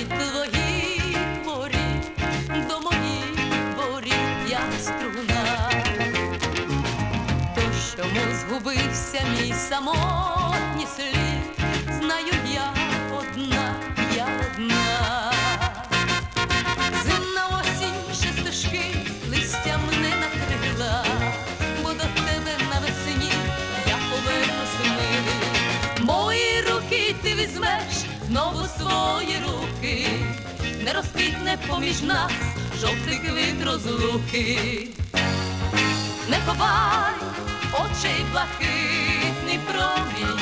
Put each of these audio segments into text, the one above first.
від твоїх воріт, до моїх воріт я струна. То чому згубився мій самотній слід, знаю я одна, я одна. Зимна осінь стежки листям не накрила, бо до тебе навесні я повернусь руки ти візьмеш знову свої руки, не розквітне поміж нас жовтий квіт розлуки. Не ховай очей блакитний промінь,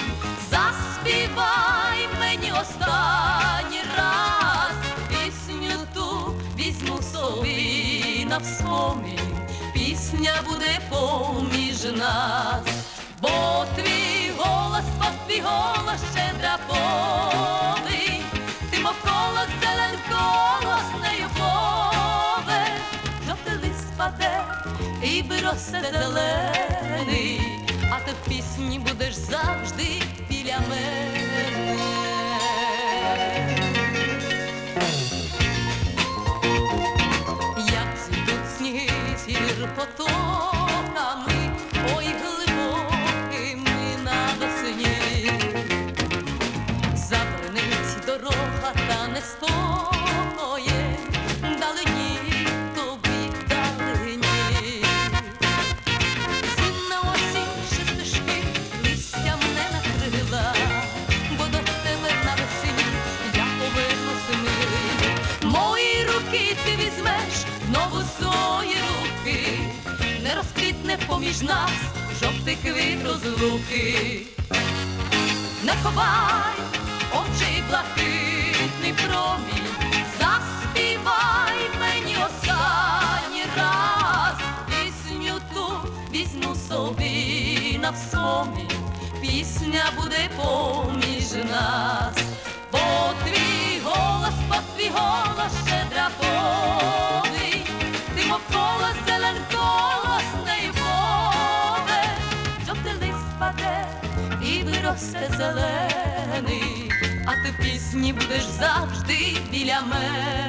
заспівай мені останній раз пісню ту візьму собі на вспомін, пісня буде поміж нас, бо твій голос, бо твій голос щедра повий, і виросте зелений, а ти в пісні будеш завжди біля мене. Як зійдуть сніги зір потоками, знову свої руки, не розквітне поміж нас жовтий квіт розлуки. Не ховай очей блакитний промінь, заспівай мені останній раз пісню ту візьму собі на всомі, пісня буде поміж нас, бо і зелений, а ти в пісні будеш завжди біля мене.